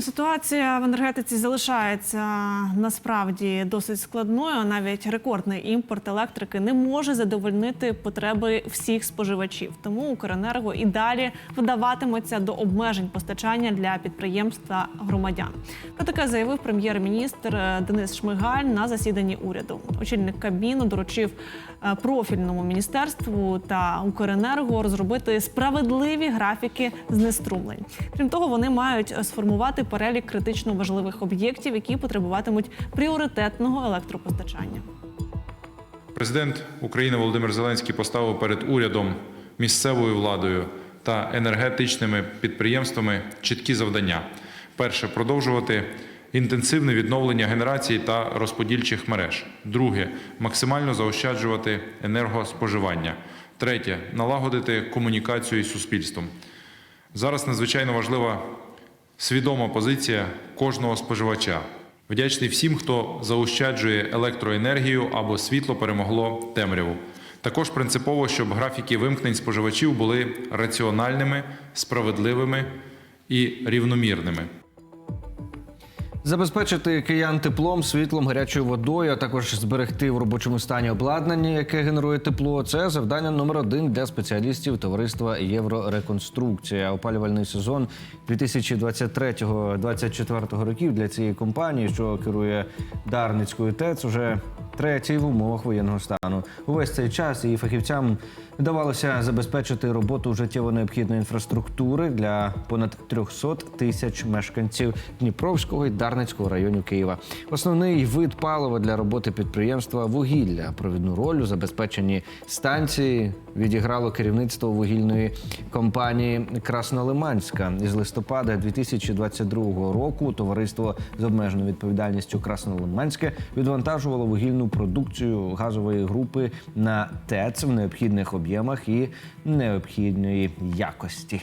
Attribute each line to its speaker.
Speaker 1: Ситуація в енергетиці залишається насправді досить складною. Навіть рекордний імпорт електрики не може задовольнити потреби всіх споживачів. Тому Укренерго і далі вдаватиметься до обмежень постачання для підприємств та громадян. Про таке заявив прем'єр-міністр е, Денис Шмигаль на засіданні уряду. Очільник Кабміну доручив е, профільному міністерству та Укренерго розробити справедливі графіки знеструмлень. Крім того, вони мають е, сформувати перелік критично важливих об'єктів, які потребуватимуть пріоритетного електропостачання.
Speaker 2: Президент України Володимир Зеленський поставив перед урядом, місцевою владою та енергетичними підприємствами чіткі завдання: перше продовжувати інтенсивне відновлення генерації та розподільчих мереж. Друге максимально заощаджувати енергоспоживання. Третє налагодити комунікацію із суспільством. Зараз надзвичайно важлива свідома позиція кожного споживача. Вдячний всім, хто заощаджує електроенергію або світло перемогло темряву. Також принципово, щоб графіки вимкнень споживачів були раціональними, справедливими і рівномірними.
Speaker 3: Забезпечити киян теплом, світлом, гарячою водою, а також зберегти в робочому стані обладнання, яке генерує тепло. Це завдання номер один для спеціалістів товариства Єврореконструкція. Опалювальний сезон 2023-2024 років для цієї компанії, що керує Дарницькою ТЕЦ, уже третій в умовах воєнного стану. Увесь цей час її фахівцям вдавалося забезпечити роботу життєво необхідної інфраструктури для понад 300 тисяч мешканців Дніпровського і Дарницького районів Києва. Основний вид палива для роботи підприємства вугілля. Провідну роль у забезпеченні станції відіграло керівництво вугільної компанії Краснолиманська. Із листопада 2022 року товариство з обмеженою відповідальністю Краснолиманське відвантажувало вугільну продукцію газової групи на ТЕЦ в необхідних об'ємах і необхідної якості.